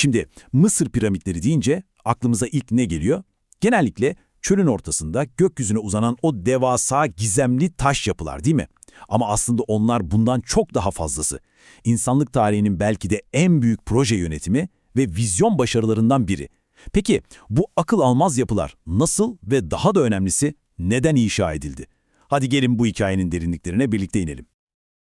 Şimdi Mısır piramitleri deyince aklımıza ilk ne geliyor? Genellikle çölün ortasında gökyüzüne uzanan o devasa gizemli taş yapılar değil mi? Ama aslında onlar bundan çok daha fazlası. İnsanlık tarihinin belki de en büyük proje yönetimi ve vizyon başarılarından biri. Peki bu akıl almaz yapılar nasıl ve daha da önemlisi neden inşa edildi? Hadi gelin bu hikayenin derinliklerine birlikte inelim.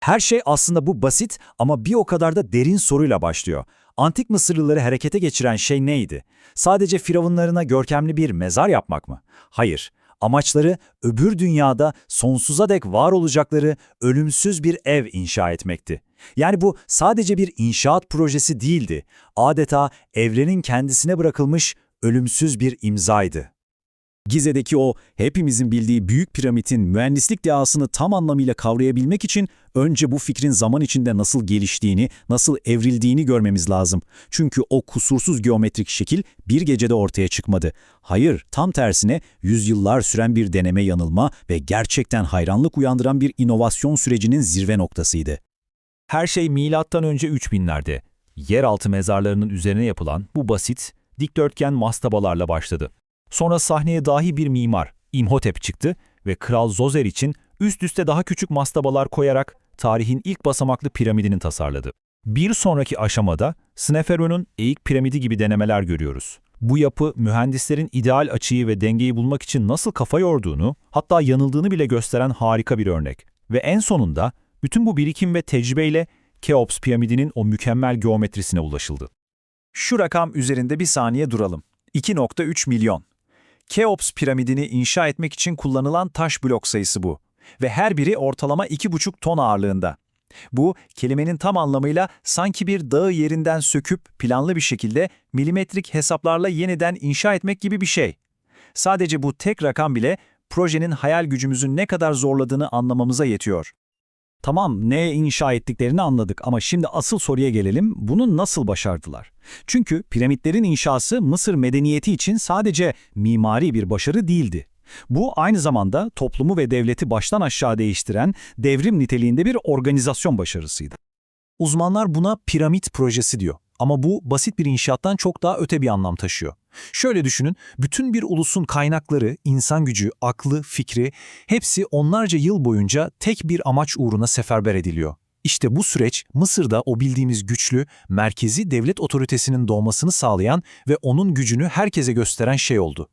Her şey aslında bu basit ama bir o kadar da derin soruyla başlıyor. Antik Mısırlıları harekete geçiren şey neydi? Sadece firavunlarına görkemli bir mezar yapmak mı? Hayır. Amaçları öbür dünyada sonsuza dek var olacakları ölümsüz bir ev inşa etmekti. Yani bu sadece bir inşaat projesi değildi. Adeta evrenin kendisine bırakılmış ölümsüz bir imzaydı. Gize'deki o hepimizin bildiği büyük piramidin mühendislik dehasını tam anlamıyla kavrayabilmek için önce bu fikrin zaman içinde nasıl geliştiğini, nasıl evrildiğini görmemiz lazım. Çünkü o kusursuz geometrik şekil bir gecede ortaya çıkmadı. Hayır, tam tersine yüzyıllar süren bir deneme yanılma ve gerçekten hayranlık uyandıran bir inovasyon sürecinin zirve noktasıydı. Her şey milattan önce 3000'lerde. Yeraltı mezarlarının üzerine yapılan bu basit, dikdörtgen mastabalarla başladı. Sonra sahneye dahi bir mimar, İmhotep çıktı ve Kral Zoser için üst üste daha küçük mastabalar koyarak tarihin ilk basamaklı piramidini tasarladı. Bir sonraki aşamada Sneferu'nun eğik piramidi gibi denemeler görüyoruz. Bu yapı mühendislerin ideal açıyı ve dengeyi bulmak için nasıl kafa yorduğunu, hatta yanıldığını bile gösteren harika bir örnek. Ve en sonunda bütün bu birikim ve tecrübeyle Keops piramidinin o mükemmel geometrisine ulaşıldı. Şu rakam üzerinde bir saniye duralım. 2.3 milyon. Keops piramidini inşa etmek için kullanılan taş blok sayısı bu. Ve her biri ortalama 2,5 ton ağırlığında. Bu, kelimenin tam anlamıyla sanki bir dağı yerinden söküp planlı bir şekilde milimetrik hesaplarla yeniden inşa etmek gibi bir şey. Sadece bu tek rakam bile projenin hayal gücümüzün ne kadar zorladığını anlamamıza yetiyor. Tamam, ne inşa ettiklerini anladık ama şimdi asıl soruya gelelim, bunu nasıl başardılar? Çünkü piramitlerin inşası Mısır medeniyeti için sadece mimari bir başarı değildi. Bu aynı zamanda toplumu ve devleti baştan aşağı değiştiren devrim niteliğinde bir organizasyon başarısıydı. Uzmanlar buna piramit projesi diyor. Ama bu basit bir inşaattan çok daha öte bir anlam taşıyor. Şöyle düşünün, bütün bir ulusun kaynakları, insan gücü, aklı, fikri hepsi onlarca yıl boyunca tek bir amaç uğruna seferber ediliyor. İşte bu süreç Mısır'da o bildiğimiz güçlü, merkezi devlet otoritesinin doğmasını sağlayan ve onun gücünü herkese gösteren şey oldu.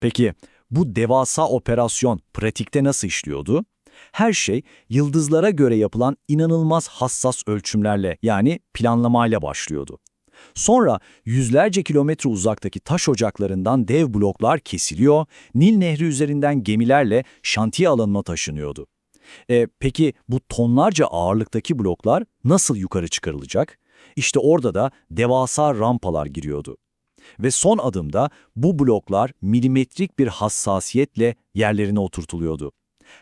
Peki bu devasa operasyon pratikte nasıl işliyordu? Her şey yıldızlara göre yapılan inanılmaz hassas ölçümlerle yani planlamayla başlıyordu. Sonra yüzlerce kilometre uzaktaki taş ocaklarından dev bloklar kesiliyor, Nil Nehri üzerinden gemilerle şantiye alanına taşınıyordu. E, peki bu tonlarca ağırlıktaki bloklar nasıl yukarı çıkarılacak? İşte orada da devasa rampalar giriyordu. Ve son adımda bu bloklar milimetrik bir hassasiyetle yerlerine oturtuluyordu.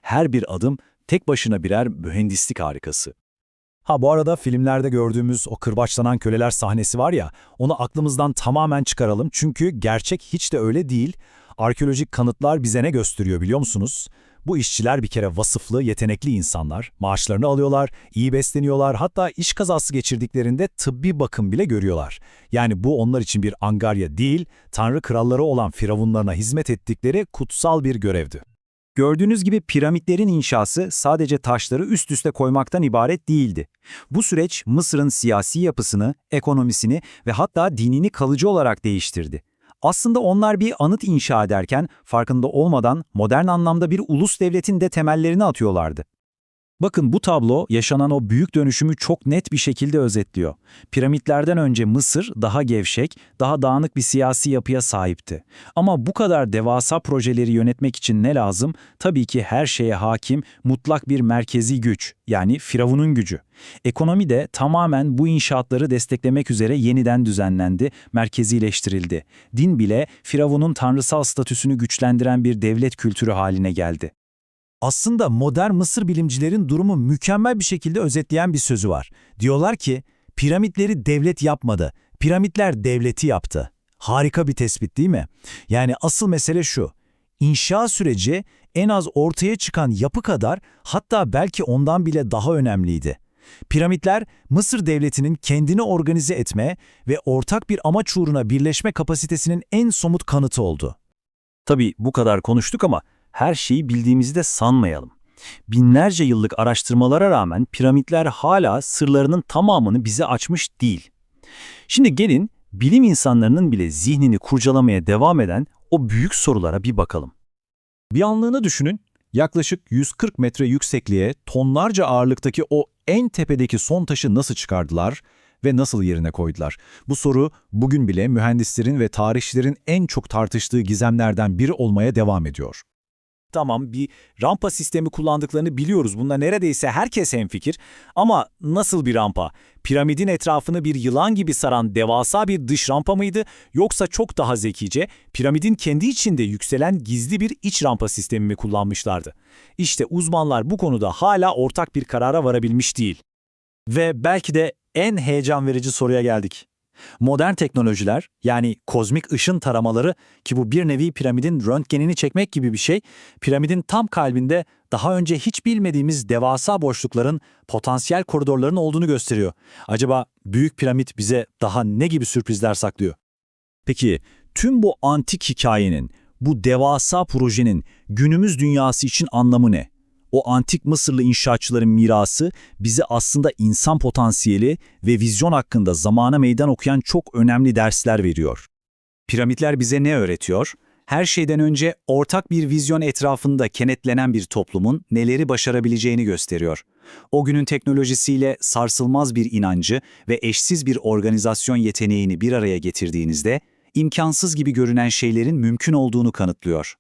Her bir adım tek başına birer mühendislik harikası. Ha bu arada filmlerde gördüğümüz o kırbaçlanan köleler sahnesi var ya, onu aklımızdan tamamen çıkaralım çünkü gerçek hiç de öyle değil. Arkeolojik kanıtlar bize ne gösteriyor biliyor musunuz? Bu işçiler bir kere vasıflı, yetenekli insanlar, maaşlarını alıyorlar, iyi besleniyorlar, hatta iş kazası geçirdiklerinde tıbbi bakım bile görüyorlar. Yani bu onlar için bir angarya değil, tanrı kralları olan firavunlarına hizmet ettikleri kutsal bir görevdi. Gördüğünüz gibi piramitlerin inşası sadece taşları üst üste koymaktan ibaret değildi. Bu süreç Mısır'ın siyasi yapısını, ekonomisini ve hatta dinini kalıcı olarak değiştirdi. Aslında onlar bir anıt inşa ederken farkında olmadan modern anlamda bir ulus devletin de temellerini atıyorlardı. Bakın bu tablo yaşanan o büyük dönüşümü çok net bir şekilde özetliyor. Piramitlerden önce Mısır daha gevşek, daha dağınık bir siyasi yapıya sahipti. Ama bu kadar devasa projeleri yönetmek için ne lazım? Tabii ki her şeye hakim, mutlak bir merkezi güç, yani Firavun'un gücü. Ekonomi de tamamen bu inşaatları desteklemek üzere yeniden düzenlendi, merkezileştirildi. Din bile Firavun'un tanrısal statüsünü güçlendiren bir devlet kültürü haline geldi. Aslında modern Mısır bilimcilerin durumu mükemmel bir şekilde özetleyen bir sözü var. Diyorlar ki, piramitleri devlet yapmadı, piramitler devleti yaptı. Harika bir tespit değil mi? Yani asıl mesele şu, inşa süreci en az ortaya çıkan yapı kadar hatta belki ondan bile daha önemliydi. Piramitler, Mısır devletinin kendini organize etme ve ortak bir amaç uğruna birleşme kapasitesinin en somut kanıtı oldu. Tabii bu kadar konuştuk ama her şeyi bildiğimizi de sanmayalım. Binlerce yıllık araştırmalara rağmen piramitler hala sırlarının tamamını bize açmış değil. Şimdi gelin bilim insanlarının bile zihnini kurcalamaya devam eden o büyük sorulara bir bakalım. Bir anlığını düşünün, yaklaşık 140 metre yüksekliğe tonlarca ağırlıktaki o en tepedeki son taşı nasıl çıkardılar ve nasıl yerine koydular? Bu soru bugün bile mühendislerin ve tarihçilerin en çok tartıştığı gizemlerden biri olmaya devam ediyor. Tamam bir rampa sistemi kullandıklarını biliyoruz. Bunda neredeyse herkes hemfikir. Ama nasıl bir rampa? Piramidin etrafını bir yılan gibi saran devasa bir dış rampa mıydı? Yoksa çok daha zekice piramidin kendi içinde yükselen gizli bir iç rampa sistemi mi kullanmışlardı? İşte uzmanlar bu konuda hala ortak bir karara varabilmiş değil. Ve belki de en heyecan verici soruya geldik. Modern teknolojiler yani kozmik ışın taramaları ki bu bir nevi piramidin röntgenini çekmek gibi bir şey, piramidin tam kalbinde daha önce hiç bilmediğimiz devasa boşlukların, potansiyel koridorların olduğunu gösteriyor. Acaba büyük piramit bize daha ne gibi sürprizler saklıyor? Peki tüm bu antik hikayenin, bu devasa projenin günümüz dünyası için anlamı ne? O antik Mısırlı inşaatçıların mirası bize aslında insan potansiyeli ve vizyon hakkında zamana meydan okuyan çok önemli dersler veriyor. Piramitler bize ne öğretiyor? Her şeyden önce ortak bir vizyon etrafında kenetlenen bir toplumun neleri başarabileceğini gösteriyor. O günün teknolojisiyle sarsılmaz bir inancı ve eşsiz bir organizasyon yeteneğini bir araya getirdiğinizde imkansız gibi görünen şeylerin mümkün olduğunu kanıtlıyor.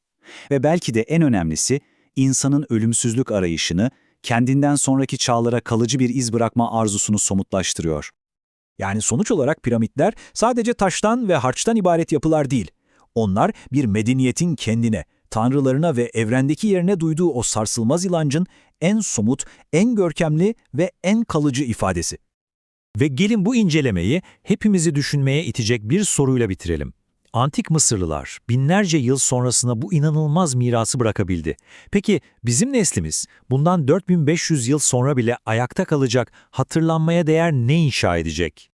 Ve belki de en önemlisi insanın ölümsüzlük arayışını, kendinden sonraki çağlara kalıcı bir iz bırakma arzusunu somutlaştırıyor. Yani sonuç olarak piramitler sadece taştan ve harçtan ibaret yapılar değil. Onlar bir medeniyetin kendine, tanrılarına ve evrendeki yerine duyduğu o sarsılmaz ilancın en somut, en görkemli ve en kalıcı ifadesi. Ve gelin bu incelemeyi hepimizi düşünmeye itecek bir soruyla bitirelim. Antik Mısırlılar binlerce yıl sonrasına bu inanılmaz mirası bırakabildi. Peki bizim neslimiz bundan 4500 yıl sonra bile ayakta kalacak, hatırlanmaya değer ne inşa edecek?